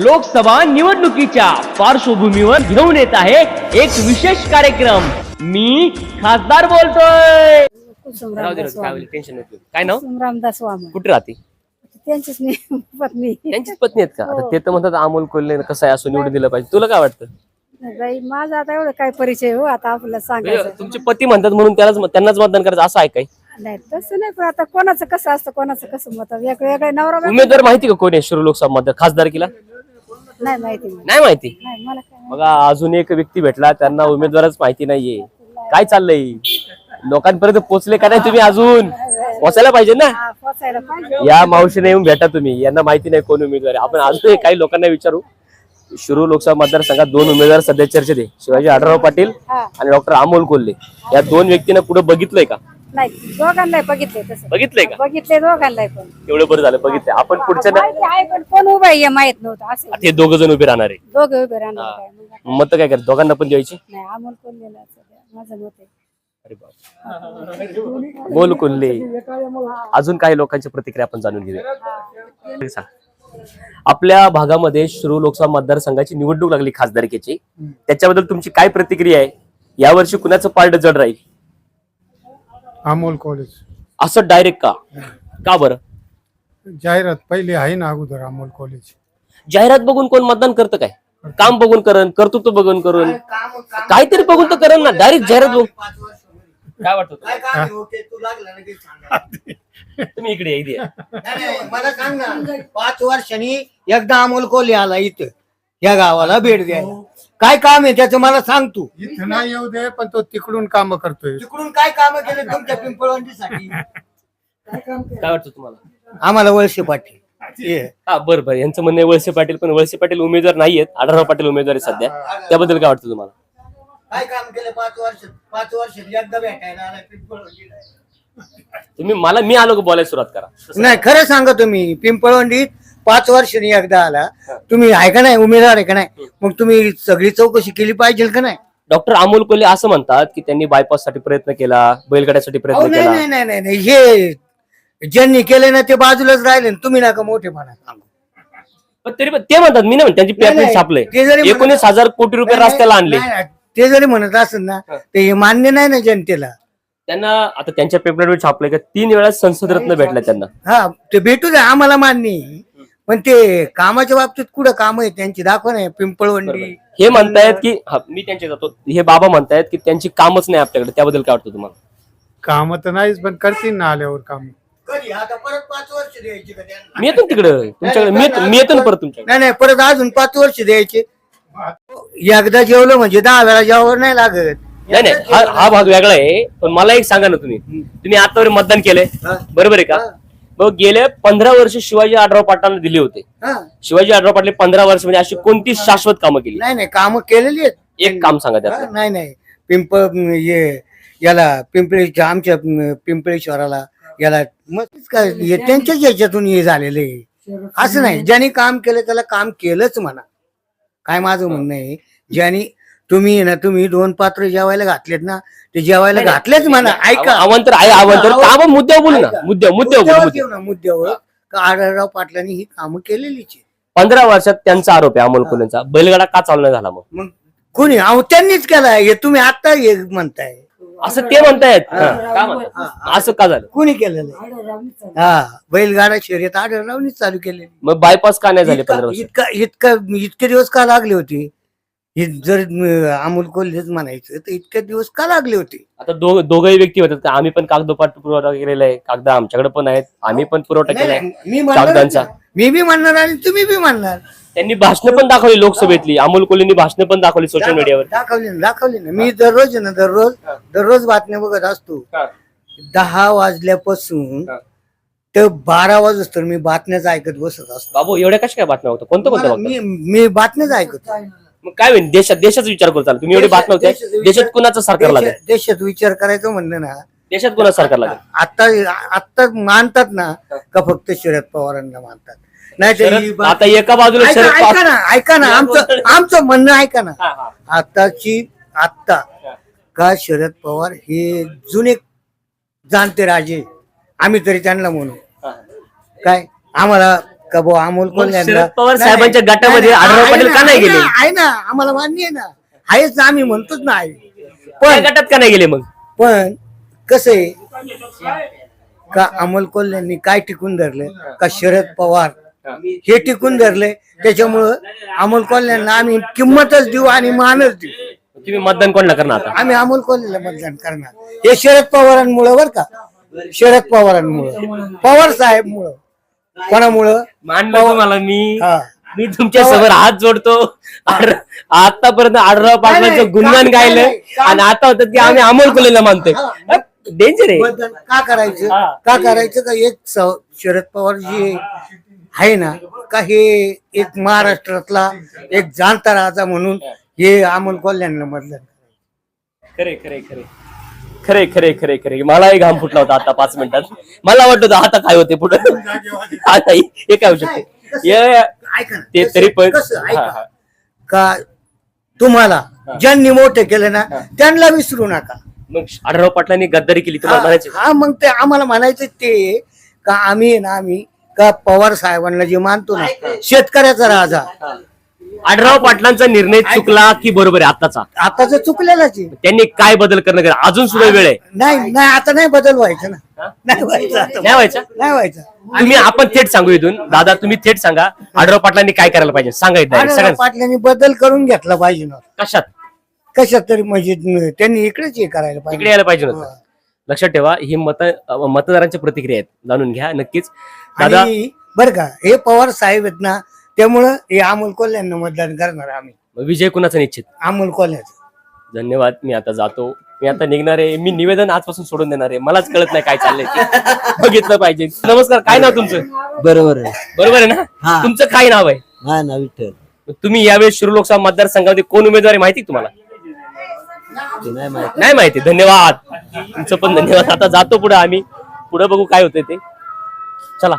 लोकसभा निवडणुकीच्या पार्श्वभूमीवर घेऊन येत आहे एक विशेष कार्यक्रम. मी खासदार बोलतोय. कुसुम राहू दे, रामदास राहू दे, काय वामन होईल, टेन्शन नको काय नाव? रामदास वामन कुठे राहते? त्यांचीच मी पत्नी. त्यांचीच पत्नी आहेत का? आता हो. ते तर म्हणतात अमोल कोल्हे कसं आहे असं निवडून दिलं पाहिजे. तुला काय वाटतं? बाई माझा आता एवढं काय परिचय हो आता आपल्याला म्हणजे सांगायचं तुमचे पती म्हणतात म्हणून त्यालाच त्यांनाच मतदान करायचं असं आहे काय? नाही तसं नाही पण आता कोणाचं कसं असतं कोणाचं कसं मत वेगळं वेगळं नवरा बायको उमेदवार माहिती का कोण आहे शिरू लोकसभा मतदार? खासदारकीला नाही माहिती मला. नाही माहिती? नाही मला काय बघा अजून एक व्यक्ती भेटला त्यांना उमेदवारच माहिती नाहीये. काय चाललंय? लोकांपर्यंत पोहोचले का नाही तुम्ही अजून? पोहोचायला पाहिजे ना? हा, पोचायला पाहिजे. या मावशीने येऊन भेटा तुम्ही. यांना माहिती नाही कोण उमेदवार आहे. आपण अजून काही लोकांना विचारू. शिरूर लोकसभा मतदारसंघात दोन उमेदवार सध्या चर्चेत आहे. शिवाजी आढळराव पाटील आणि डॉक्टर अमोल कोल्हे. या दोन व्यक्तींना पुढे बघितलंय का? नाही बघितले तसं. बघितलंय का? बघितले दोघांनाही पण. एवढं बरं झालं बघितलंय. आपण पुढच्या ना- माहिती आहे पण कोण उभा आहे हे माहीत नव्हतं असं आता हे दोघ जण उभे राहणार आहे. दोघं उभे राहणार काय? मग मत काय करायचं दोघांना पण द्यायची? नाही अमोल कोल्हेला माझं मत आहे. अरे बाप बोल कोल्हे अजून काही लोकांची प्रतिक्रिया आपण जाणून घेऊया. सांग. आपल्या भागामध्ये शिरू लोकसभा मतदारसंघाची निवडणूक लागली खासदारकीची. त्याच्याबद्दल तुमची काय प्रतिक्रिया आहे? यावर्षी कुणाचं पार्ट जड राहील? अमोल कॉलेज. असं डायरेक्ट का? का बरं? जाहिरात पहिली आहे ना अगोदर अमोल कॉलेज. जाहिरात बघून कोण मतदान करतं काय? काम बघून करण कर्तृत्व बघून करून काहीतरी बघून तर करण ना डायरेक्ट जाहिरात बघून. काय वाटतं काय काम आहे, ओके, तू लागला ना की सांगा. तुम्ही इकडे या, इथे या. नाही, नाही, मला सांग ना पाच वर्षांनी एकदा अमोल कोल्हे आला इथं. या गावाला भेट द्यायला. काय काम आहे त्याचं मला सांग तू. इथं नाही येऊ दे पण तो तिकडून काम करतोय. तिकडून काय काम केले तुमच्या पिंपळवंडीसाठी? काय वाटतं तुम्हाला? आम्हाला वळसे पाटील. ये. हा बरं बरं. यांचं म्हणणं आहे वळसे पाटील पण वळसे पाटील उमेदवार नाहीयेत. आढळराव पाटील उमेदवार आहे सध्या. त्याबद्दल काय वाटतं तुम्हाला? काय काम केलं पाच वर्ष पाच वर्ष एकदा भेटायला आला पिंपळवंडीला. तुम्ही मला मी आलो का बोलायला सुरुवात करा. नाही खरं सांगा तुम्ही पिंपळवंडीत पाच वर्षांनी एकदा आला. तुम्ही आहे का नाही? उमेदवार आहे का नाही? मग तुम्ही सगळी चौकशी केली पाहिजे का नाही? डॉक्टर अमोल कोल्हे असं म्हणतात की त्यांनी बायपाससाठी प्रयत्न केला बैलगाड्यासाठी अहो, प्रयत्न नाही केला. नाही नाही नाही नाही हे ज्यांनी केले ना ते बाजूलाच राहिले ना, तुम्ही नका मोठेपणा सांगू. पण तरी पण ते म्हणतात मी नाही म्हणत, त्यांची नाही, नाही. छापले. ते जरी म्हणत- एकोणीस हजार कोटी रुपये नाही, रस्त्याला आणले. नाही, नाही. ते जरी म्हणत असेल ना ते हे मान्य नाही ना जनतेला. त्यांना आता त्यांच्या पेपरवर छापले का तीन वेळा संसद रत्न भेटला त्यांना. हा ते भेटू द्या आम्हाला मान्य आहे. पण ते कामाच्या बाबतीत कुठं काम आहे त्यांची? दाखव नाही पिंपळवंडी. हे म्हणतायत की हा, मी त्यांचे जातो. हे बाबा म्हणतायत की त्यांची कामच नाही आपल्याकडे. त्याबद्दल काय वाटतं तुम्हाला? काम तर नाहीच पण करतील ना आल्यावर काम. कधी? आता परत पाच वर्ष द्यायची का त्यांना? मी येतो ना तिकडे. तुमच्याकडे मी येतो- मी येतो ना परत तुमच्याकडे. नाही नाही परत अजून पाच वर्ष द्यायचे. एकदा जेवलं म्हणजे दहा वेळा जेवावर नाही लागत. नाही नाही हा हा भाग वेगळा आहे. पण मला एक सांगा ना तुम्ही. तुम्ही आतावर मतदान केलंय. हा. बरोबर आहे का? हा. मग गेले पंधरा वर्ष शिवाजी आढराव पाटलांना दिले होते. हा. शिवाजी आढराव पाटील पंधरा वर्ष म्हणजे अशी कोणती शाश्वत कामं केली. नाही नाही काम केलेली आहेत. एक काम सांगा हा, त्यात नाही नाही. पिंप ये याला पिंपळेच्या आमच्या पिंपळेश्वराला याला मग काय हे त्यांच्याच याच्यातून हे झालेलं. आहे असं नाही. ज्यांनी काम केलं त्याला काम केलंच म्हणा. काय माझं म्हणणं आहे? ज्यांनी तुम्ही ना तुम्ही दोन पात्र जेवायला घातलेत ना ते जेवायला घातलेच म्हणा. ऐका. आव्हान तर आहे आव्हान तर का आपण मुद्द्यावर बोलू ना. मुद्द्या मुद्द्यावर बोलू ना का आढळराव पाटलांनी ही कामं केलेलीच आहे पंधरा वर्षात त्यांचा आरोप आहे अमोल कोल्हेंचा बैलगाडा का चालू नाही झाला मग? मग कोणी? अहो त्यांनीच केलाय हे तुम्ही आता हे म्हणताय. असं ते म्हणतायत. हा, का म्हणतायत? असं का झालं? कोणी केलेलं आहे? हा. बैलगाडा शर्यत आढळरावनीच चालू केलेली. मग बायपास का नाही झाले इतका पंधरा वर्ष इतका इतका इतके दिवस का लागले होते? हे जर अं, अमोल कोल्हेच म्हणायचं तर इतके दिवस का लागले होते? आता दो- दोघंही व्यक्ती होतात आम्ही पण कागदोपाठ पुरवठा केलेला आहे. कागद आमच्याकडे पण आहेत. आम्ही पण पुरवठा केलाय नाही, मी म्हणणार कागदांचा. मी बी म्हणणार आणि तुम्ही बी म्हणणार. त्यांनी भाषण पण दाखवली लोकसभेतली. अमोल कोल्हेंनी भाषण पण दाखवली सोशल मीडियावर दाखवली ना दाखवली ना. मी दररोज आहे ना दररोज दररोज बातम्या बघत असतो. दहा वाजल्यापासून हा. तर बारा वाजता तर मी बातम्याच ऐकत बसत असतो. बाबू एवढ्या कशा काय बातम्या कोणत्या मला- बघता? मी मी बातम्याच ऐकतो मग काय होईल? देशात देशाचा विचार करू चालू. तुम्ही एवढी बातम्या होत्या देशाचा विचार- देशात कुणाचं सरकार लागेल? देशात देशात विचार करायचं म्हणलं ना. देशात कुणाचं सरकार लागेल? आता आता मानतात ना का फक्त शरद पवारांना मानतात? नाही तर ही शरद- बात- आता एका बाजूला ऐका शरद ऐका पवार ना ऐका ना. आमचं आमचं म्हणणं ऐका ना. हा, हा. आताची आत्ता का शरद पवार हे जुने जाणते राजे. आम्ही तरी त्यांना म्हणू. हा. काय? आम्हाला का भाऊ? अमोल शरद पवार साहेबांच्या गटामध्ये आढळराव पाटील का नाही गेले? आहे ना आम्हाला मान्य आहे ना. आहेच ना आम्ही म्हणतोच ना आहे. त्या पण गटात का नाही गेले मग? पण कसं आहे? का अमोल कोल्ह्यांनी काय टिकून धरलं? का शरद पवार हे टिकून धरले? त्याच्यामुळं अमोल कोल्ह्यांना आम्ही किंमतच देऊ आणि मानच देऊ. तुम्ही मतदान कोणाला करणार आता? आम्ही अमोल कोल्हेला मतदान करणार. हे शरद पवारांमुळं बर का? शरद पवारांमुळं. पवार साहेब मुळे कोणामुळं? मानलं तुम्हाला मी. हा. मी तुमच्यासमोर हात जोडतो. आतापर्यंत आढराव पाटलांचं गुणगान नाही, गायलं नाही, आणि आता होतं की आम्ही अमोल कोल्हेला मानतोय. डेंजर आहे. मतदान का करायचं? हा. का करायचं का एक स- शरद पवार जी आहे ना का हे एक महाराष्ट्रातला एक जाणता राजा म्हणून हे. अमोल कोल्ह्यांना मतदान खरे खरे खरे. खरे खरे खरे खरे. मलाही घाम फुटला होता आता पाच मिनिटात. मला वाटत होतं आता काय होते पुढे. आता हे काय होऊ शकते? हे- ते तरी पण कसं ऐका. का तुम्हाला ज्यांनी मोठे केले ना त्यांना विसरू नका. मग आढराव पाटलांनी गद्दारी केली तुम्हाला म्हणायचे हा मग ते आम्हाला म्हणायचं ते का आम्ही ना आम्ही का पवार साहेबांना जे मानतो ना शेतकऱ्याचा राजा. आढराव पाटलांचा निर्णय चुकला की बरोबर आहे आताचा आताच चुकलेलाच आहे. त्यांनी काय बदल करणं गरजेचं? अजून सुद्धा वेळ आहे. नाही नाही आता नाही बदल व्हायचं ना. नाही व्हायचं आता. नाही व्हायचा? नाही व्हायचं. तुम्ही आपण थेट सांगू इथून. दादा तुम्ही थेट सांगा. आढराव पाटलांनी काय करायला पाहिजे? सांगा आढळराव सगळ्यांना पाटलांनी बदल करून घेतला पाहिजे ना. कशात? कशात तरी म्हणजे न- त्यांनी इकडेच हे करायला इकडे पाहिजे यायला पाहिजे नव्हतं लक्षात ठेवा ही मत मतदारांच्या प्रतिक्रिया आहेत. जाणून घ्या नक्कीच. दादा आणि बर का हे पवार साहेब आहेत ना त्यामुळं हे अमोल कोल्ह्यांना मतदान करणार आम्ही. विजय कुणाचा निश्चित? अमोल कोल्ह्याचं. धन्यवाद मी आता जातो. मी आता निघणार आहे. मी निवेदन आजपासून सोडून देणार आहे. मलाच कळत नाही काय चाललंय ते. बघितलं पाहिजे. नमस्कार काय नाव तुमचं? बरोबर आहे. बरोबर आहे ना? हा. तुमचं काय नाव आहे? हा ना विठ्ठल. तुम्ही यावेळेस शिरू लोकसभा मतदारसंघामध्ये कोण उमेदवार आहे माहिती आहे तुम्हाला? ते नाही माहिती. नाही माहिती. धन्यवाद. तुमचं पण धन्यवाद. आता जातो पुढे आम्ही. पुढे बघू काय होतंय ते. चला.